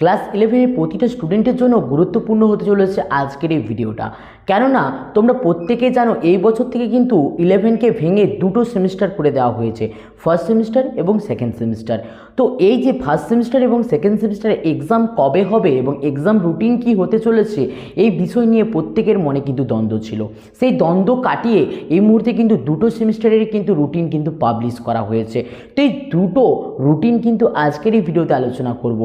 Class ইলেভেনের প্রতিটা স্টুডেন্টের জন্য গুরুত্বপূর্ণ হতে চলেছে আজকের এই ভিডিওটা কেননা, তোমরা প্রত্যেকেই জানো এই বছর থেকে কিন্তু ইলেভেনকে ভেঙে দুটো সেমিস্টার করে দেওয়া হয়েছে ফার্স্ট সেমিস্টার এবং সেকেন্ড সেমিস্টার তো এই যে ফার্স্ট সেমিস্টার এবং সেকেন্ড সেমিস্টারের এক্সাম কবে হবে এবং এক্সাম রুটিন কি হতে চলেছে, এই বিষয় নিয়ে প্রত্যেকের মনে কিন্তু দ্বন্দ্ব ছিল। সেই দ্বন্দ্ব কাটিয়ে এই মুহূর্তে কিন্তু দুটো সেমিস্টারের কিন্তু রুটিন কিন্তু পাবলিশ করা হয়েছে। তো এই দুটো রুটিন কিন্তু আজকের এই ভিডিওতে আলোচনা করব।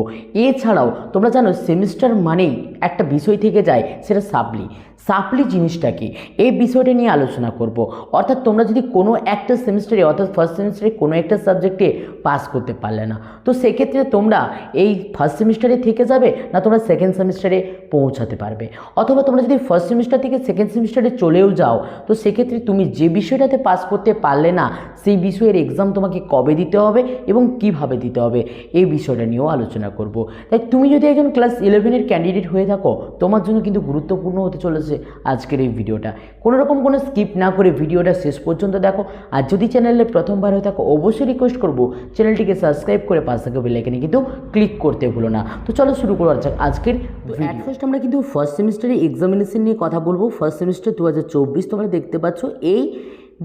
এছাড়াও তোমরা জানো সেমিস্টার মানেই একটা বিষয় থেকে যায় সেটা সাপ্লি সাপ্লি জিনিসটা কি? এই বিষয়টা নিয়ে আলোচনা করব। অর্থাৎ তোমরা যদি কোনো একটা সেমিস্টারে অর্থাৎ ফার্স্ট সেমিস্টারে কোনো একটা সাবজেক্টে পাস করতে পারলে না, তো সেক্ষেত্রে তোমরা এই ফার্স্ট সেমিস্টারে থেকে যাবে না তোমরা সেকেন্ড সেমিস্টারে পৌঁছাতে পারবে? অথবা তোমরা যদি ফার্স্ট সেমিস্টার থেকে সেকেন্ড সেমিস্টারে চলেও যাও, তো সেক্ষেত্রে তুমি যে বিষয়টাতে পাস করতে পারলে না, সেই বিষয়ের এক্সাম তোমাকে কবে দিতে হবে এবং কীভাবে দিতে হবে, এই বিষয়টা নিয়েও আলোচনা করব। তাই তুমি যদি একজন ক্লাস ইলেভেনের ক্যান্ডিডেট হয়ে থাকো, তোমার জন্য কিন্তু গুরুত্বপূর্ণ হতে চলেছে আজকের এই ভিডিওটা। কোনো রকম কোনো স্কিপ না করে ভিডিওটা শেষ পর্যন্ত দেখো। আর যদি চ্যানেলে প্রথমবার হয়ে থাকো অবশ্যই রিকোয়েস্ট করব চ্যানেলটিকে সাবস্ক্রাইব করে পাশ থেকে বেলাইকানে কিন্তু ক্লিক করতে ভুলো না। তো চলো শুরু করা যাক আজকের ফার্স্ট আমরা কিন্তু ফার্স্ট সেমিস্টারে এক্সামিনেশন নিয়ে কথা বলব। ফার্স্ট সেমিস্টার দু হাজার চব্বিশ তোমরা দেখতে পাচ্ছ এই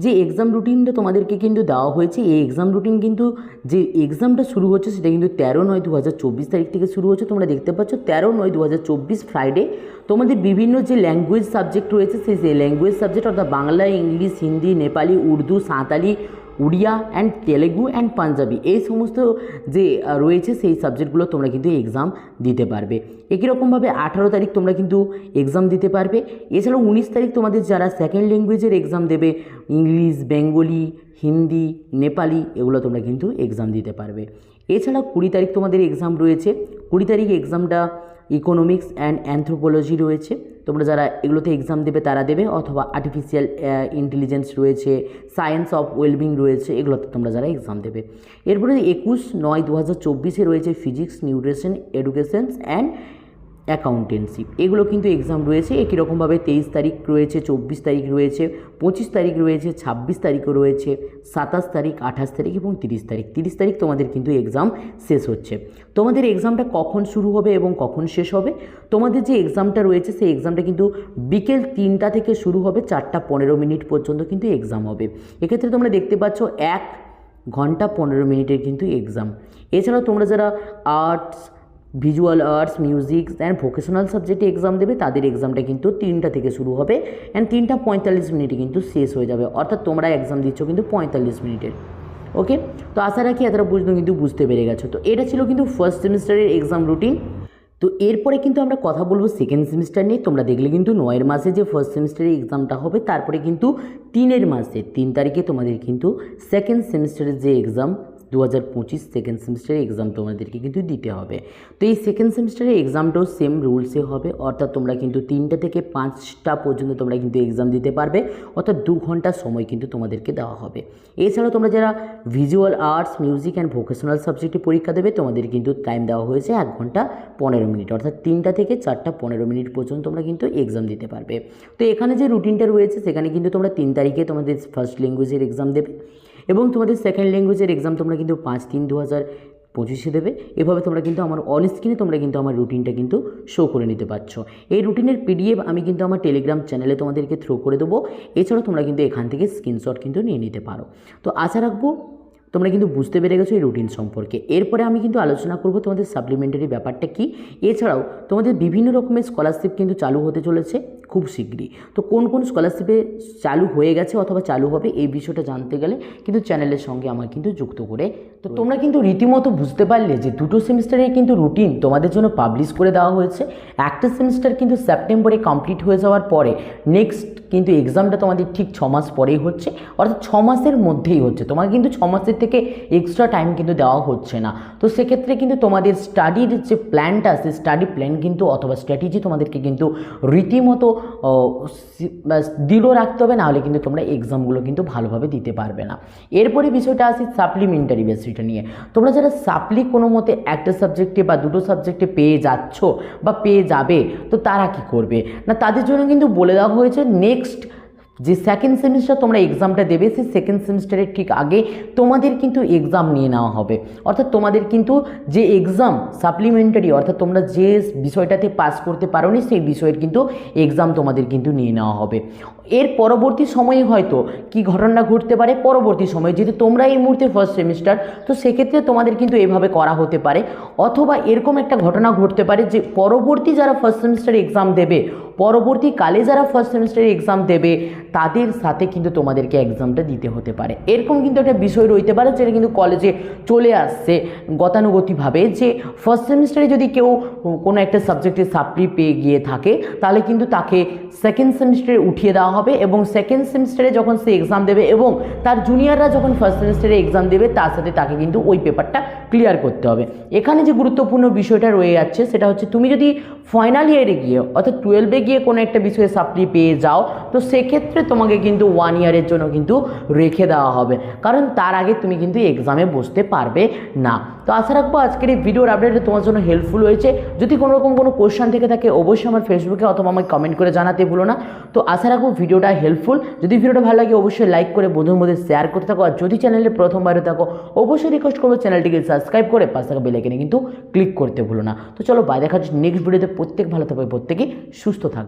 যে এক্সাম রুটিনটা তোমাদেরকে কিন্তু দেওয়া হয়েছে, এই এক্সাম রুটিন কিন্তু যে এক্সামটা শুরু হচ্ছে সেটা কিন্তু তেরো নয় দু তারিখ থেকে শুরু হচ্ছে। তোমরা দেখতে পাচ্ছ তেরো নয় দু ফ্রাইডে তোমাদের বিভিন্ন যে ল্যাঙ্গুয়েজ সাবজেক্ট রয়েছে, সেই ল্যাঙ্গুয়েজ সাবজেক্ট অর্থাৎ Bangla, English, Hindi, Nepali, Urdu Santali Oriya and Telugu and Punjabi, এই সমস্ত যে রয়েছে সেই সাবজেক্টগুলো তোমরা কিন্তু এক্সাম দিতে পারবে। একই রকমভাবে আঠারো তারিখ তোমরা কিন্তু এক্সাম দিতে পারবে। এছাড়াও উনিশ তারিখ তোমাদের যারা সেকেন্ড ল্যাঙ্গুয়েজের এক্সাম দেবে, ইংলিশ, বেঙ্গলি, হিন্দি, নেপালি, এগুলো তোমরা কিন্তু এক্সাম দিতে পারবে। এছাড়া কুড়ি তারিখ তোমাদের এক্সাম রয়েছে। কুড়ি তারিখ এক্সামটা ইকোনমিক্স অ্যান্ড অ্যান্থ্রোপোলজি রয়েছে। তোমরা যারা এগুলোতে এক্সাম দেবে তারা দেবে, অথবা আর্টিফিশিয়াল ইন্টেলিজেন্স রয়েছে সায়েন্স অফ ওয়েলবিং রয়েছে, এগুলোতে তোমরা যারা এক্সাম দেবে। এরপরে একুশ নয় দু হাজার চব্বিশে রয়েছে physics nutrition educations and accountancy এগুলো কিন্তু এক্সাম রয়েছে, একই রকমভাবে তেইশ তারিখ রয়েছে, চব্বিশ তারিখ রয়েছে, পঁচিশ তারিখ রয়েছে, ছাব্বিশ তারিখও রয়েছে, সাতাশ তারিখ, আঠাশ তারিখ এবং তিরিশ তারিখ। তিরিশ তারিখ তোমাদের কিন্তু এক্সাম শেষ হচ্ছে। তোমাদের এক্সামটা কখন শুরু হবে এবং কখন শেষ হবে? তোমাদের যে এক্সামটা রয়েছে, সেই এক্সামটা কিন্তু বিকেল তিনটা থেকে শুরু হবে, চারটা পনেরো মিনিট পর্যন্ত কিন্তু এক্সাম হবে। এক্ষেত্রে তোমরা দেখতে পাচ্ছ, এক ঘণ্টা পনেরো মিনিটের কিন্তু এক্সাম এছাড়াও তোমরা যারা arts visual arts music and vocational সাবজেক্টে এক্সাম দেবে, তাদের এক্সামটা কিন্তু তিনটা থেকে শুরু হবে অ্যান্ড তিনটা পঁয়তাল্লিশ মিনিটে কিন্তু শেষ হয়ে যাবে, অর্থাৎ তোমরা এক্সাম দিচ্ছ কিন্তু পঁয়তাল্লিশ মিনিটের ওকে তো আশা রাখি এতটা পর্যন্ত কিন্তু বুঝতে পেরে গেছো, তো এটা ছিল কিন্তু ফার্স্ট সেমিস্টারের এক্সাম রুটিন তো এরপরে কিন্তু আমরা কথা বলব সেকেন্ড সেমিস্টার নিয়ে, তোমরা দেখলে কিন্তু নয়ের মাসে যে ফার্স্ট সেমিস্টারের এক্সামটা হবে, তারপরে কিন্তু তিনের মাসে, তিন তারিখে তোমাদের কিন্তু সেকেন্ড সেমিস্টারের যে এক্সাম দু হাজার পঁচিশ সেকেন্ড সেমিস্টারের এক্সাম তোমাদেরকে কিন্তু দিতে হবে। তো এই সেকেন্ড সেমিস্টারের এক্সামটাও সেম রুলসে হবে, অর্থাৎ তোমরা কিন্তু তিনটা থেকে পাঁচটা পর্যন্ত তোমরা কিন্তু এক্সাম দিতে পারবে, অর্থাৎ দু ঘণ্টা সময় কিন্তু তোমাদেরকে দেওয়া হবে। এছাড়াও তোমরা যারা visual arts music and vocational সাবজেক্টে পরীক্ষা দেবে, তোমাদের কিন্তু টাইম দেওয়া হয়েছে এক ঘণ্টা পনেরো মিনিট, অর্থাৎ তিনটা থেকে চারটা পনেরো মিনিট পর্যন্ত তোমরা কিন্তু এক্সাম দিতে পারবে। তো এখানে যে রুটিনটা রয়েছে, সেখানে কিন্তু তোমরা তিন তারিখে তোমাদের ফার্স্ট ল্যাঙ্গুয়েজের এক্সাম দেবে। এবং তোমাদের সেকেন্ড ল্যাঙ্গুয়েজের এক্সাম তোমরা কিন্তু পাঁচ তিন দু হাজার পঁচিশে দেবে। এভাবে তোমরা কিন্তু আমার অন স্ক্রিনে তোমরা কিন্তু আমার রুটিনটা কিন্তু শো করে নিতে পারছ। এই রুটিনের পিডিএফ আমি কিন্তু আমার টেলিগ্রাম চ্যানেলে তোমাদেরকে থ্রো করে দেবো। এছাড়াও তোমরা কিন্তু এখান থেকে স্ক্রিনশট কিন্তু নিয়ে নিতে পারো। তো আশা রাখব তোমরা কিন্তু বুঝতে পেরে গেছো এই রুটিন সম্পর্কে। এরপরে আমি কিন্তু আলোচনা করব তোমাদের সাপ্লিমেন্টারি ব্যাপারটা কি। এছাড়াও তোমাদের বিভিন্ন রকমের স্কলারশিপ কিন্তু চালু হতে চলেছে খুব শীঘ্রই। তো কোন কোন স্কলারশিপে চালু হয়ে গেছে অথবা চালু হবে এই বিষয়টা জানতে গেলে কিন্তু চ্যানেলের সঙ্গে আমার কিন্তু যুক্ত করে। তো তোমরা কিন্তু রীতিমতো বুঝতে পারলে যে দুটো সেমিস্টারে কিন্তু রুটিন তোমাদের জন্য পাবলিশ করে দেওয়া হয়েছে। একটা সেমিস্টার কিন্তু সেপ্টেম্বরে কমপ্লিট হয়ে যাওয়ার পরে নেক্সট কিন্তু এক্সামটা তোমাদের ঠিক ছ মাস পরেই হচ্ছে। অর্থাৎ ছ মাসের মধ্যেই হচ্ছে। তোমার কিন্তু ছ মাসের থেকে এক্সট্রা টাইম কিন্তু দেওয়া হচ্ছে না। তো সেক্ষেত্রে কিন্তু তোমাদের স্টাডির যে প্ল্যানটা আছে স্টাডি প্ল্যান কিন্তু অথবা স্ট্র্যাটেজি তোমাদেরকে কিন্তু রীতিমতো দৃঢ় রাখতে হবে, নাহলে কিন্তু তোমরা এক্সামগুলো কিন্তু ভালোভাবে দিতে পারবে না। এরপরে বিষয়টা আসি সাপ্লিমেন্টারি বেসিসটা নিয়ে। তোমরা যারা সাপ্লি কোনো মতে একটা সাবজেক্টে বা দুটো সাবজেক্টে পেয়ে যাচ্ছ বা পেয়ে যাবে, তো তারা কি করবে? না, তাদের জন্য কিন্তু বলে দেওয়া হয়েছে নেক্সট যে সেকেন্ড সেমিস্টার তোমরা এক্সামটা দেবে, সেই সেকেন্ড সেমিস্টারের ঠিক আগে তোমাদের কিন্তু এক্সাম নিয়ে নেওয়া হবে। অর্থাৎ তোমাদের কিন্তু যে এক্সাম সাপ্লিমেন্টারি অর্থাৎ তোমরা যে বিষয়টাতে পাস করতে পারোনি, সেই বিষয়ের কিন্তু এক্সাম তোমাদের কিন্তু নিয়ে নেওয়া হবে। এর পরবর্তী সময়ে হয়তো কি ঘটনা ঘটতে পারে? পরবর্তী সময়ে, যেহেতু তোমরা এই মুহূর্তে ফার্স্ট সেমিস্টার তো সেক্ষেত্রে তোমাদের কিন্তু এভাবে করা হতে পারে। অথবা এরকম একটা ঘটনা ঘটতে পারে যে পরবর্তী যারা ফার্স্ট সেমিস্টার এক্সাম দেবে পরবর্তীকালে যারা ফার্স্ট সেমিস্টারে এক্সাম দেবে, তাদের সাথে কিন্তু তোমাদেরকে এক্সামটা দিতে হতে পারে। এরকম কিন্তু একটা বিষয় রইতে পারে যেটা কিন্তু কলেজে চলে আসছে গতানুগতিকভাবে যে ফার্স্ট সেমিস্টারে যদি কেউ কোনো একটা সাবজেক্টে সাপ্লি পেয়ে গিয়ে থাকে, তাহলে কিন্তু তাকে সেকেন্ড সেমিস্টারে উঠিয়ে দেওয়া হবে এবং সেকেন্ড সেমিস্টারে যখন সে এক্সাম দেবে এবং তার জুনিয়ররা যখন ফার্স্ট সেমিস্টারে এক্সাম দেবে, তার সাথে তাকে কিন্তু ওই পেপারটা ক্লিয়ার করতে হবে। এখানে যে গুরুত্বপূর্ণ বিষয়টা রয়ে যাচ্ছে, সেটা হচ্ছে তুমি যদি ফাইনাল ইয়ারে গিয়ে, অর্থাৎ টুয়েলভে গিয়ে কোনো একটা বিষয়ে সাপ্লি পেয়ে যাও, তো সেক্ষেত্রে তোমাকে কিন্তু ওয়ান ইয়ারের জন্য কিন্তু রেখে দেওয়া হবে। কারণ তার আগে তুমি কিন্তু এক্সামে বসতে পারবে না। তো আশা রাখব আজকের এই ভিডিওর আপডেটে তোমার জন্য হেল্পফুল হয়েছে। যদি কোনো রকম কোনো কোশ্চেন থেকে থাকে, অবশ্যই আমার ফেসবুকে অথবা আমাকে কমেন্ট করে জানাতে ভুলো না। তো আশা রাখব ভিডিওটা হেল্পফুল যদি ভিডিওটা ভালো লাগে, অবশ্যই লাইক করে বন্ধুর মধ্যে শেয়ার করতে থাকো। আর যদি চ্যানেলে প্রথমবারে থাকো, অবশ্যই রিকোয়েস্ট করব চ্যানেলটিকে সাবস্ক্রাইব করে পাশে থাকা বেলাইকেনে কিন্তু ক্লিক করতে ভুলো না। তো চলো বাই দেখা নেক্সট ভিডিওতে প্রত্যেক ভালো থাকবে প্রত্যেকেই সুস্থ থাকবে